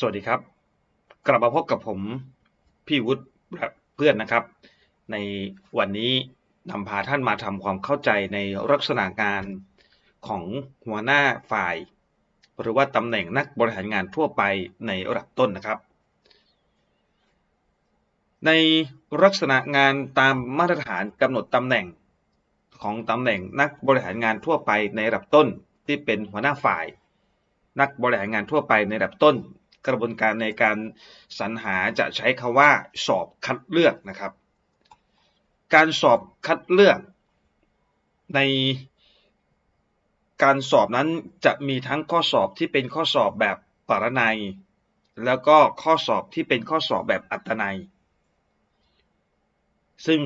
สวัสดีครับ กลับมาพบกับผมพี่วุฒิเพื่อนนะครับ ในวันนี้นำพาท่านมาทำความเข้าใจในลักษณะงานของหัวหน้าฝ่าย หรือว่าตำแหน่งนักบริหารงานทั่วไปในระดับต้นนะครับ ในลักษณะงานตามมาตรฐานกำหนดตำแหน่งของตำแหน่งนักบริหารงานทั่วไปในระดับต้นที่เป็นหัวหน้าฝ่ายนักบริหารงานทั่วไปในระดับต้น กระบวนการในการสรรหาจะใช้คาว่าสอบคัดเลือกนะครับ การสอบคัดเลือกในการสอบนั้นจะมีทั้งข้อสอบที่เป็นข้อสอบแบบปรนัย แล้วก็ข้อสอบที่เป็นข้อสอบแบบอัตนัย ซึ่ง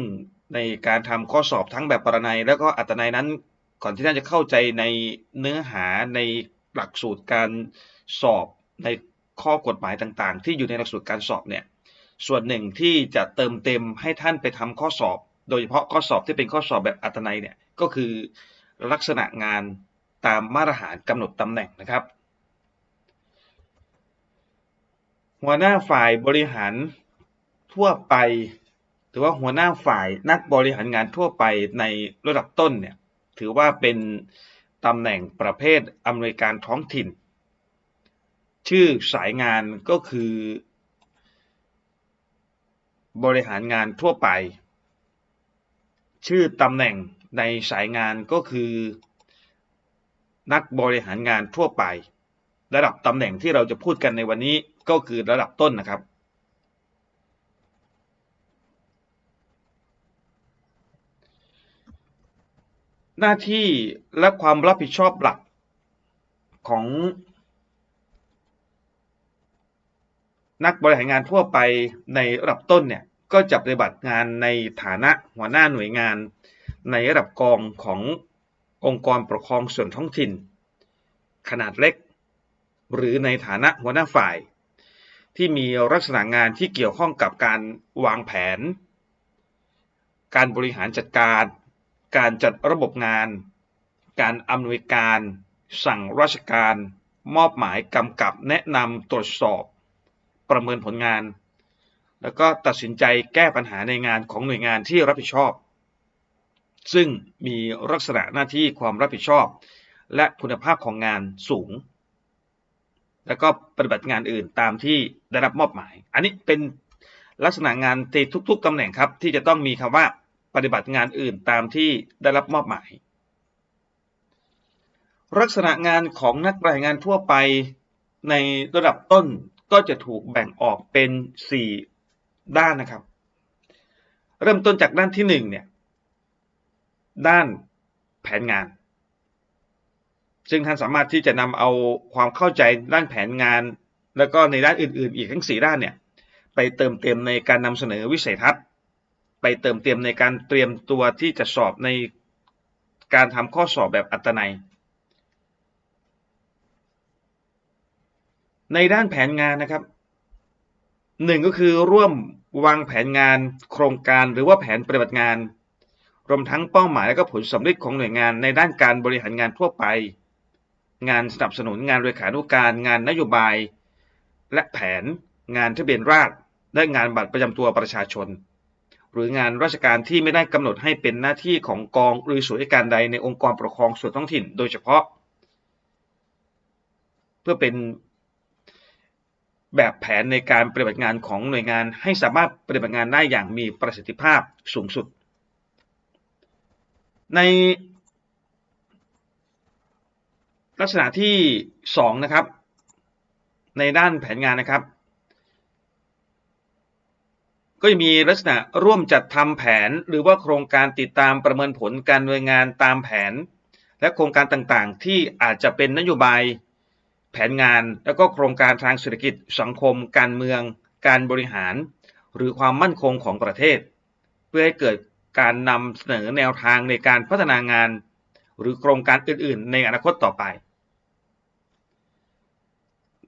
ในการทำข้อสอบทั้งแบบปรนัย แล้วก็อัตนัยนั้น ก่อนที่ท่านจะเข้าใจในเนื้อหาในหลักสูตรการสอบใน ข้อกฎหมายต่างๆ ที่อยู่ในหลักสูตรการสอบเนี่ยส่วนหนึ่งที่จะเติมเต็มให้ท่านไปทำข้อสอบ โดยเฉพาะข้อสอบที่เป็นข้อสอบแบบอัตนัยเนี่ยก็คือลักษณะงานตามมาตรฐานกำหนดตำแหน่งนะครับ หัวหน้าฝ่ายบริหารทั่วไป หรือว่าหัวหน้าฝ่ายนักบริหารงานทั่วไปในระดับต้นเนี่ยถือว่าเป็นตำแหน่งประเภทอำนวยการท้องถิ่น ชื่อสายงานก็คือ บริหารงานทั่วไป ชื่อตำแหน่งในสายงานก็คือ นักบริหารงานทั่วไป ระดับตำแหน่งที่เราจะพูดกันในวันนี้ก็คือระดับต้นนะครับหน้าที่และความรับผิดชอบหลักของ นักบริหารงานทั่วไปในระดับต้นเนี่ยก็จะปฏิบัติงานในฐานะหัวหน้าหน่วยงาน ในระดับกองขององค์กรปกครองส่วนท้องถิ่น ขนาดเล็ก หรือในฐานะหัวหน้าฝ่าย ที่มีลักษณะงานที่เกี่ยวข้องกับการวางแผน การบริหารจัดการ การจัดระบบงาน การอำนวยการ สั่งราชการ มอบหมายกำกับแนะนำตรวจสอบ ประเมินผลงาน แล้วก็ตัดสินใจแก้ปัญหาในงานของหน่วยงานที่รับผิดชอบ ซึ่งมีลักษณะหน้าที่ความรับผิดชอบ และคุณภาพของงานสูง แล้วก็ปฏิบัติงานอื่นตามที่ได้รับมอบหมาย อันนี้เป็นลักษณะงานในทุก ๆตำแหน่งครับ ที่จะต้องมีคำว่าปฏิบัติงานอื่นตามที่ได้รับมอบหมาย ลักษณะงานของนักรายงานทั่วไปในระดับต้น ก็จะถูกแบ่งออกเป็น 4 ด้านนะครับ เริ่มต้นจากด้านที่ 1 เนี่ย ด้านแผนงาน ซึ่งท่านสามารถที่จะนำเอาความเข้าใจด้านแผนงาน แล้วก็ในด้านอื่นๆ อีกทั้ง 4 ด้านเนี่ย ไปเติมเต็มในการนำเสนอวิสัยทัศน์ ไปเติมเต็มในการเตรียมตัวที่จะสอบในการทำข้อสอบแบบอัตนัย ในด้านแผนงานนะครับหนึ่งก็คือร่วมวางแผนงานโครงการหรือว่าแผนปฏิบัติงาน รวมทั้งเป้าหมายและก็ผลสำเร็จของหน่วยงานในด้านการบริหารงานทั่วไป งานสนับสนุนงานเลขานุการงานนโยบาย และแผนงานทะเบียนราษฎรและงานบัตรประจำตัวประชาชน หรืองานราชการที่ไม่ได้กำหนดให้เป็นหน้าที่ของกองหรือส่วนราชการใดในองค์กรปกครองส่วนท้องถิ่น โดยเฉพาะ เพื่อเป็น แบบแผนในการปฏิบัติงานของหน่วยงานให้สามารถปฏิบัติงานได้อย่างมีประสิทธิภาพสูงสุด ในลักษณะที่2นะครับ ในด้านแผนงานนะครับ ก็จะมีลักษณะร่วมจัดทำแผน หรือว่าโครงการติดตามประเมินผลการดำเนินงานตามแผน และโครงการต่างๆ ที่อาจจะเป็นนโยบาย แผนงานแล้วก็โครงการทางเศรษฐกิจสังคม การเมือง การบริหาร หรือความมั่นคงของประเทศ เพื่อให้เกิดการนำเสนอแนวทางในการพัฒนางาน หรือโครงการอื่น ๆ ในอนาคตต่อไป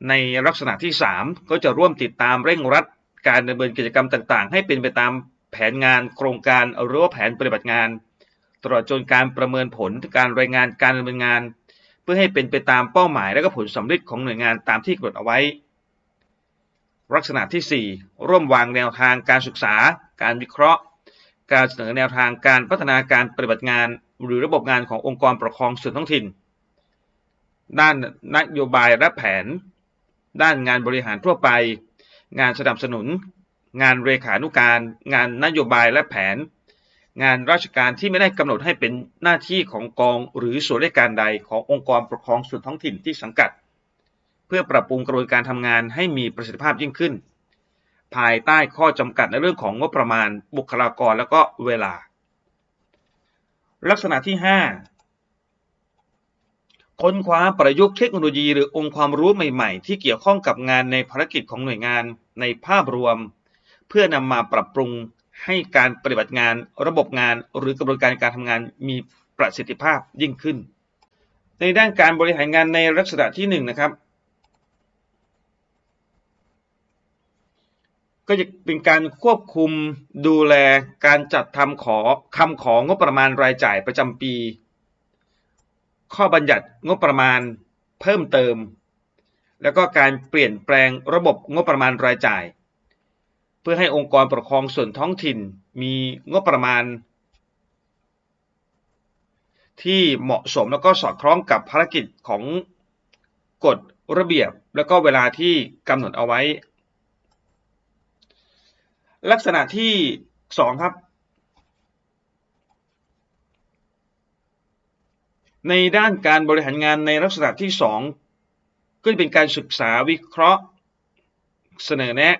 ในลักษณะที่ 3 ก็จะร่วมติดตามเร่งรัด การดำเนินกิจกรรมต่างๆ ให้เป็นไปตามแผนงานโครงการหรือว่าแผนปฏิบัติงาน ตลอดจนการประเมินผลการรายงานการดำเนินงาน เพื่อให้เป็นไปตามเป้าหมายและก็ผลสำเร็จของหน่วยงานตามที่กำหนดเอาไว้ ลักษณะที่ 4 ร่วมวางแนวทางการศึกษา การวิเคราะห์ การเสนอแนวทางการพัฒนาการปฏิบัติงาน หรือระบบงานขององค์กรปกครองส่วนท้องถิ่น ด้านนโยบายและแผน ด้านงานบริหารทั่วไป งานสนับสนุน งานเรขานุการ งานนโยบายและแผน งานราชการที่ไม่ได้กำหนดให้เป็นหน้าที่ของกองหรือส่วนราชการใดขององค์กรปกครองส่วนท้องถิ่นที่สังกัด เพื่อปรับปรุงกระบวนการทำงานให้มีประสิทธิภาพยิ่งขึ้น ภายใต้ข้อจำกัดในเรื่องของงบประมาณ บุคลากรและก็เวลา ลักษณะที่ 5 ค้นคว้าประยุกต์เทคโนโลยีหรือองค์ความรู้ใหม่ ๆ ที่เกี่ยวข้องกับงานในภารกิจของหน่วยงานในภาพรวม เพื่อนำมาปรับปรุง ให้การปฏิบัติงานระบบงานหรือกระบวนการการทำงานมีประสิทธิภาพยิ่งขึ้น ในด้านการบริหารงานในลักษณะที่1นะครับ ก็จะเป็นการควบคุมดูแลการจัดทำขอคำของงบประมาณรายจ่ายประจำปี ข้อบัญญัติงบประมาณเพิ่มเติม แล้วก็การเปลี่ยนแปลงระบบงบประมาณรายจ่าย เพื่อให้องค์กรปกครองส่วนท้องถิ่นมีงบประมาณ ที่เหมาะสมแล้วก็สอดคล้องกับภารกิจของกฎระเบียบแล้วก็เวลาที่กำหนดเอาไว้ ลักษณะที่สองครับ ในด้านการบริหารงานในลักษณะที่สองก็จะเป็นการศึกษาวิเคราะห์ เสนอแนะ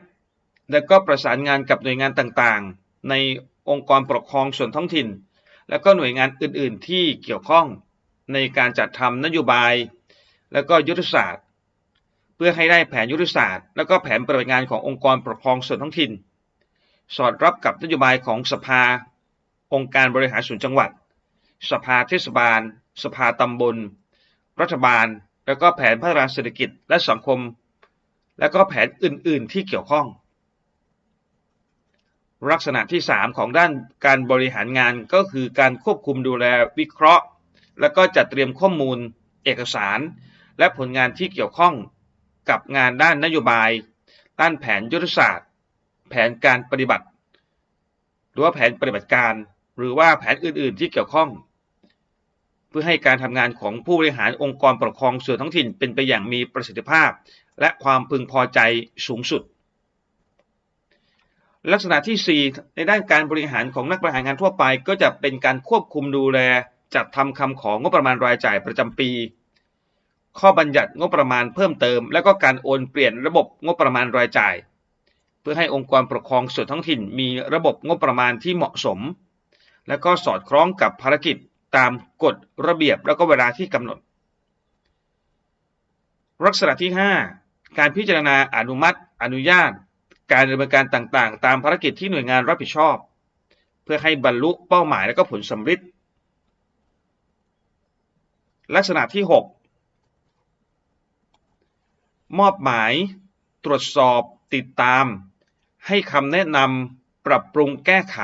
และก็ประสานงานกับหน่วยงานต่างๆ ในองค์กรปกครองส่วนท้องถิ่น และก็หน่วยงานอื่นๆ ที่เกี่ยวข้องในการจัดทำนโยบาย และก็ยุทธศาสตร์ เพื่อให้ได้แผนยุทธศาสตร์ และก็แผนปฏิบัติงานขององค์กรปกครองส่วนท้องถิ่น สอดรับกับนโยบายของสภา องค์การบริหารส่วนจังหวัด สภาเทศบาล สภาตำบล รัฐบาล แล้วก็แผนพัฒนาเศรษฐกิจและสังคม และก็แผนอื่น ๆ ที่เกี่ยวข้อง ลักษณะที่ 3 ของด้านการบริหารงานก็คือการควบคุมดูแลวิเคราะห์ และก็จัดเตรียมข้อมูล เอกสาร และผลงานที่เกี่ยวข้องกับงานด้านนโยบาย ด้านแผนยุทธศาสตร์ แผนการปฏิบัติ หรือว่าแผนปฏิบัติการ หรือว่าแผนอื่น ๆ ที่เกี่ยวข้อง เพื่อให้การทำงานของผู้บริหารองค์กรปกครองส่วนท้องถิ่นเป็นไปอย่างมีประสิทธิภาพ และความพึงพอใจสูงสุด ลักษณะที่ 4 ในด้านการบริหารของนักบริหารงานทั่วไปก็จะเป็นการควบคุมดูแล จัดทำคำของงบประมาณรายจ่ายประจำปี ข้อบัญญัติงบประมาณเพิ่มเติม และก็การโอนเปลี่ยนระบบงบประมาณรายจ่าย เพื่อให้องค์กรปกครองส่วนท้องถิ่นมีระบบงบประมาณที่เหมาะสม และก็สอดคล้องกับภารกิจตามกฎระเบียบและก็เวลาที่กำหนด ลักษณะที่ 5 การพิจารณาอนุมัติ อนุญาต การดำเนินการต่างๆ ตามภารกิจที่หน่วยงานรับผิดชอบ เพื่อให้บรรลุเป้าหมายและก็ผลสำเร็จลักษณะที่ 6 มอบหมาย ตรวจสอบติดตาม ให้คำแนะนำปรับปรุงแก้ไข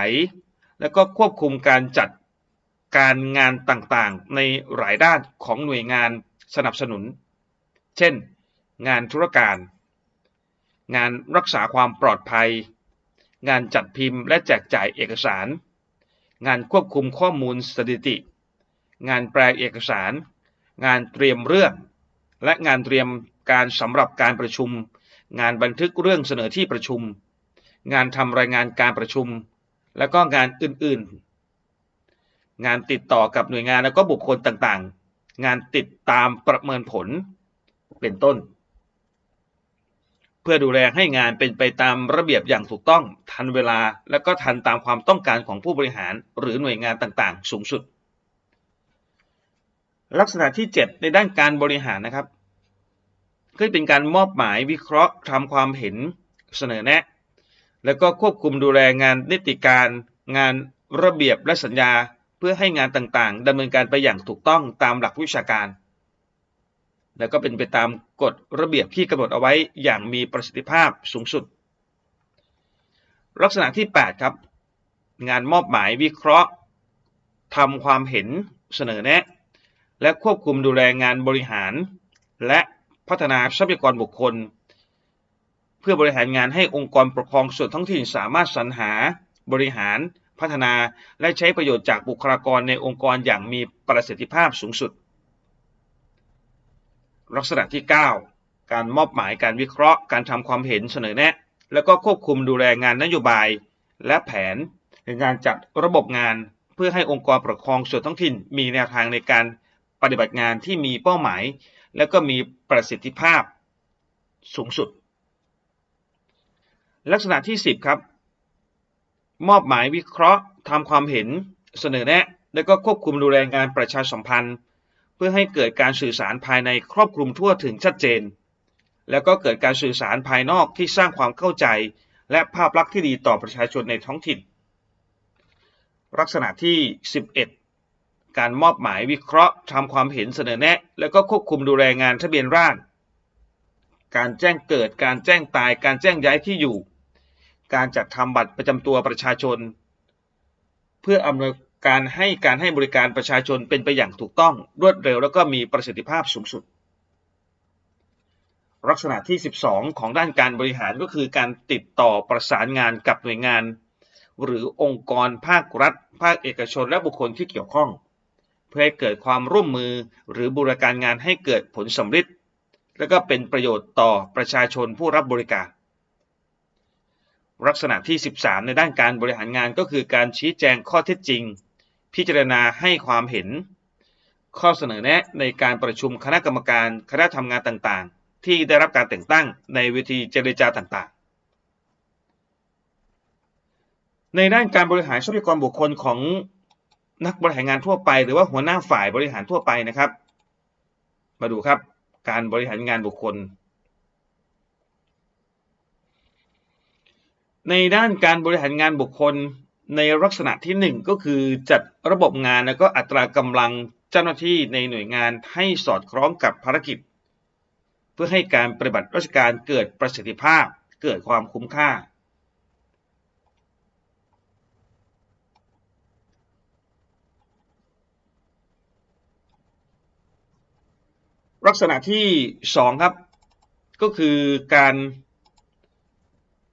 และก็ควบคุมการจัดการงานต่างๆ ในหลายด้านของหน่วยงานสนับสนุน เช่น งานธุรการ งานรักษาความปลอดภัย งานจัดพิมพ์และแจกจ่ายเอกสาร งานควบคุมข้อมูลสถิติ งานแปลเอกสาร งานเตรียมเรื่อง และงานเตรียมการสำหรับการประชุม งานบันทึกเรื่องเสนอที่ประชุม งานทำรายงานการประชุม แล้วก็งานอื่นๆ งานติดต่อกับหน่วยงานแล้วก็บุคคลต่างๆ งานติดตามประเมินผล เป็นต้น เพื่อดูแลให้งานเป็นไปตามระเบียบอย่างถูกต้อง ทันเวลา และก็ทันตามความต้องการของผู้บริหาร หรือหน่วยงานต่างๆ สูงสุด ลักษณะที่ 7 ในด้านการบริหารนะครับก็เป็นการมอบหมายวิเคราะห์ทำความเห็นเสนอแนะ แล้วก็ควบคุมดูแลงานนิติการ งานระเบียบและสัญญา เพื่อให้งานต่างๆดำเนินการไปอย่างถูกต้องตามหลักวิชาการ แล้วก็เป็นไปตามกฎระเบียบที่กำหนดเอาไว้อย่างมีประสิทธิภาพสูงสุด ลักษณะที่ 8 ครับ งานมอบหมายวิเคราะห์ทำความเห็นเสนอแนะ และควบคุมดูแลงานบริหาร และพัฒนาทรัพยากรบุคคล เพื่อบริหารงานให้องค์กรปกครองส่วนท้องถิ่นสามารถสรรหาบริหารพัฒนาและใช้ประโยชน์จากบุคลากรในองค์กรอย่างมีประสิทธิภาพสูงสุด ลักษณะที่ 9 การมอบหมายการวิเคราะห์ การทำความเห็นเสนอแนะ แล้วก็ควบคุมดูแลงานนโยบาย และแผนในการจัดระบบงาน เพื่อให้องค์กรปกครองส่วนท้องถิ่น มีแนวทางในการปฏิบัติงานที่มีเป้าหมาย และก็มีประสิทธิภาพสูงสุด ลักษณะที่ 10 ครับ มอบหมายวิเคราะห์ทำความเห็นเสนอแนะ และก็ควบคุมดูแลงานประชาสัมพันธ์ พื่อให้เกิดการสื่อสารภายในครอบคลุมทั่วถึงชัดเจน แล้วก็เกิดการสื่อสารภายนอกที่สร้างความเข้าใจ และภาพลักษณ์ที่ดีต่อประชาชนในท้องถิ่น ลักษณะที่ 11 การมอบหมายวิเคราะห์ทำความเห็นเสนอแนะ แล้วก็ควบคุมดูแลงานทะเบียนราษฎรการแจ้งเกิด การแจ้งตาย การแจ้งย้ายที่อยู่ การจัดทำบัตรประจำตัวประชาชน เพื่ออำนวย การให้การให้บริการประชาชนเป็นไปอย่างถูกต้องรวดเร็ว แล้วก็มีประสิทธิภาพสูงสุด ลักษณะที่ 12 ของด้านการบริหารก็คือการติดต่อประสานงานกับหน่วยงาน หรือองค์กรภาครัฐ ภาคเอกชน และบุคคลที่เกี่ยวข้อง เพื่อให้เกิดความร่วมมือหรือบูรการงานให้เกิดผลสำเร็จและก็เป็นประโยชน์ต่อประชาชนผู้รับบริการลักษณะที่ 13 ในด้านการบริหารงานก็คือการชี้แจงข้อเท็จจริง พิจารณาให้ความเห็น ข้อเสนอแนะในการประชุมคณะกรรมการคณะทำงานต่างๆ ที่ได้รับการแต่งตั้งในเวทีเจรจาต่างๆ ในด้านการบริหารทรัพยากรบุคคลของนักบริหารงานทั่วไป หรือว่าหัวหน้าฝ่ายบริหารทั่วไปนะครับ มาดูครับ การบริหารงานบุคคล ในด้านการบริหารงานบุคคล ในลักษณะที่ 1 ก็คือจัดระบบงานแล้วก็อัตรากำลังเจ้าหน้าที่ในหน่วยงานให้สอดคล้องกับภารกิจ เพื่อให้การปฏิบัติราชการเกิดประสิทธิภาพเกิดความคุ้มค่า ลักษณะที่ 2 ครับ ก็คือการ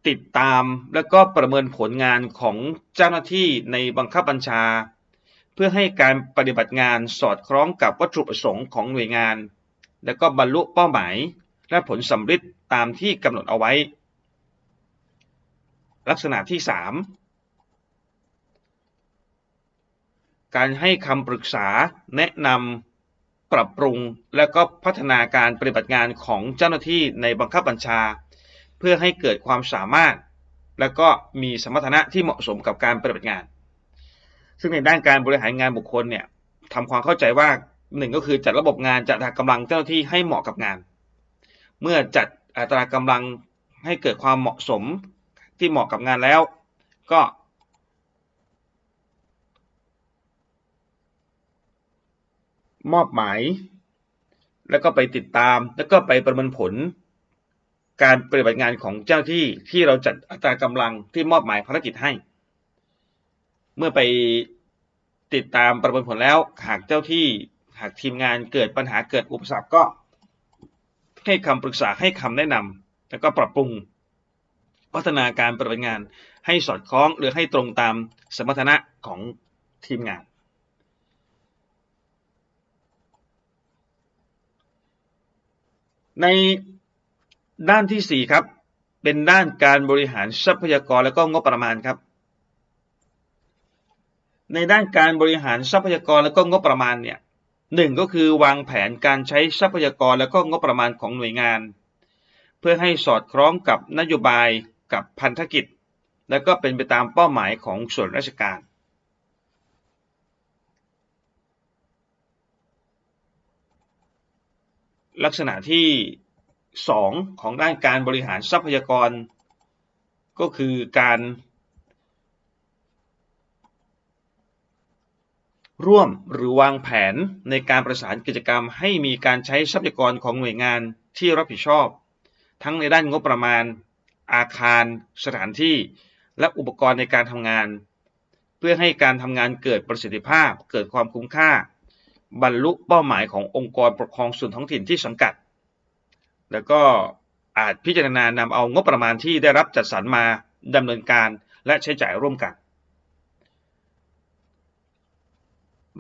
ติดตามและก็ประเมินผลงานของเจ้าหน้าที่ในบังคับบัญชา เพื่อให้การปฏิบัติงานสอดคล้องกับวัตถุประสงค์ของหน่วยงาน และก็บรรลุเป้าหมาย และผลสำเร็จตามที่กำหนดเอาไว้ ลักษณะที่ 3 การให้คำปรึกษาแนะนำปรับปรุง และก็พัฒนาการปฏิบัติงานของเจ้าหน้าที่ในบังคับบัญชา เพื่อให้เกิดความสามารถ และก็มีสมรรถนะที่เหมาะสมกับการปฏิบัติงาน ซึ่งในด้านการบริหารงานบุคคลเนี่ยทำความเข้าใจว่าหนึ่งก็คือจัดระบบงานจัดกำลังเจ้าหน้าที่ให้เหมาะกับงาน เมื่อจัดอัตรากำลังให้เกิดความเหมาะสมที่เหมาะกับงานแล้ว ก็ มอบหมาย แล้วก็ไปติดตามแล้วก็ไปประเมินผล การปฏิบัติงานของเจ้าที่ที่เราจัดอัตรากำลังที่มอบหมายภารกิจให้ เมื่อไปติดตามประเมินผลแล้ว หากเจ้าที่หากทีมงานเกิดปัญหาเกิดอุปสรรคก็ ให้คำปรึกษาให้คำแนะนำแล้วก็ปรับปรุง พัฒนาการปฏิบัติงานให้สอดคล้องหรือให้ตรงตามสมรรถนะของทีมงาน ใน ด้านที่ 4 ครับ เป็นด้านการบริหารทรัพยากรและก็งบประมาณครับ ในด้านการบริหารทรัพยากรและก็งบประมาณเนี่ยหนึ่งก็คือวางแผนการใช้ทรัพยากรและก็งบประมาณของหน่วยงาน เพื่อให้สอดคล้องกับนโยบายกับพันธกิจ และก็เป็นไปตามเป้าหมายของส่วนราชการ ลักษณะที่ 2 ของด้านการบริหารทรัพยากร ก็คือการร่วมหรือวางแผนในการประสานกิจกรรมให้มีการใช้ทรัพยากรของหน่วยงานที่รับผิดชอบ ทั้งในด้านงบประมาณ อาคาร สถานที่ และอุปกรณ์ในการทำงาน เพื่อให้การทำงานเกิดประสิทธิภาพ เกิดความคุ้มค่า บรรลุเป้าหมายขององค์กรปกครองส่วนท้องถิ่นที่สังกัด แล้วก็อาจพิจารณานำเอางบประมาณที่ได้รับจัดสรรมาดำเนินการและใช้จ่ายร่วมกัน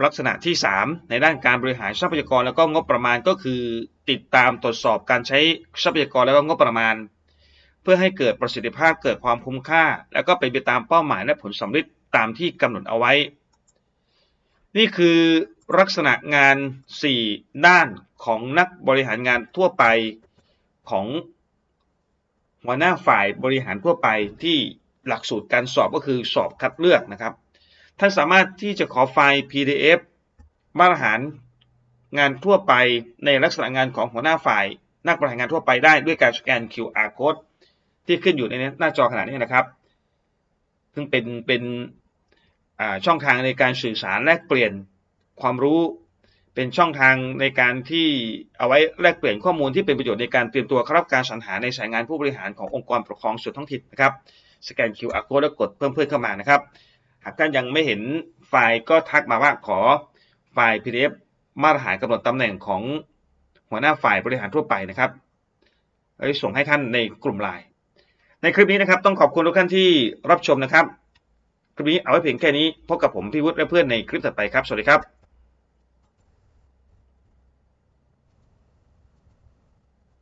ลักษณะที่ 3 ในด้านการบริหารทรัพยากรแล้วก็งบประมาณก็คือ ติดตามตรวจสอบการใช้ทรัพยากรแล้วก็งบประมาณ เพื่อให้เกิดประสิทธิภาพเกิดความคุ้มค่า แล้วก็เป็นไปตามเป้าหมายและผลสำเร็จตามที่กำหนดเอาไว้ นี่คือลักษณะงาน 4 ด้านของนักบริหารงานทั่วไป ของหัวหน้าฝ่ายบริหารทั่วไปที่หลักสูตรการสอบก็คือสอบคัดเลือกนะครับ ท่านสามารถที่จะขอไฟล์ PDF มาตรฐานงานทั่วไปในลักษณะงานของหัวหน้าฝ่าย นักบริหารงานทั่วไปได้ด้วยการสแกน QR code ที่ขึ้นอยู่ในหน้าจอขณะนี้นะครับ ซึ่งเป็นเป็นช่องทางในการสื่อสารแลกเปลี่ยนความรู้ เป็นช่องทางในการที่เอาไว้แลกเปลี่ยนข้อมูลที่เป็นประโยชน์ในการเตรียมตัวเข้ารับการสรรหาในสายงานผู้บริหารขององค์กรปกครองส่วนท้องถิ่นนะครับ สแกน QR code แล้วกดเพิ่มเพื่อนเข้ามานะครับ หากท่านยังไม่เห็นไฟล์ก็ทักมาว่าขอไฟล์ PDF มาตรฐานกำหนดตำแหน่งของหัวหน้าฝ่ายบริหารทั่วไปนะครับไว้ส่งให้ท่านในกลุ่มไลน์ในคลิปนี้นะครับ ต้องขอบคุณทุกท่านที่รับชมนะครับ คลิปนี้เอาไว้เพียงแค่นี้พบกับผมพี่วุฒิและเพื่อนในคลิปถัดไปครับ สวัสดีครับ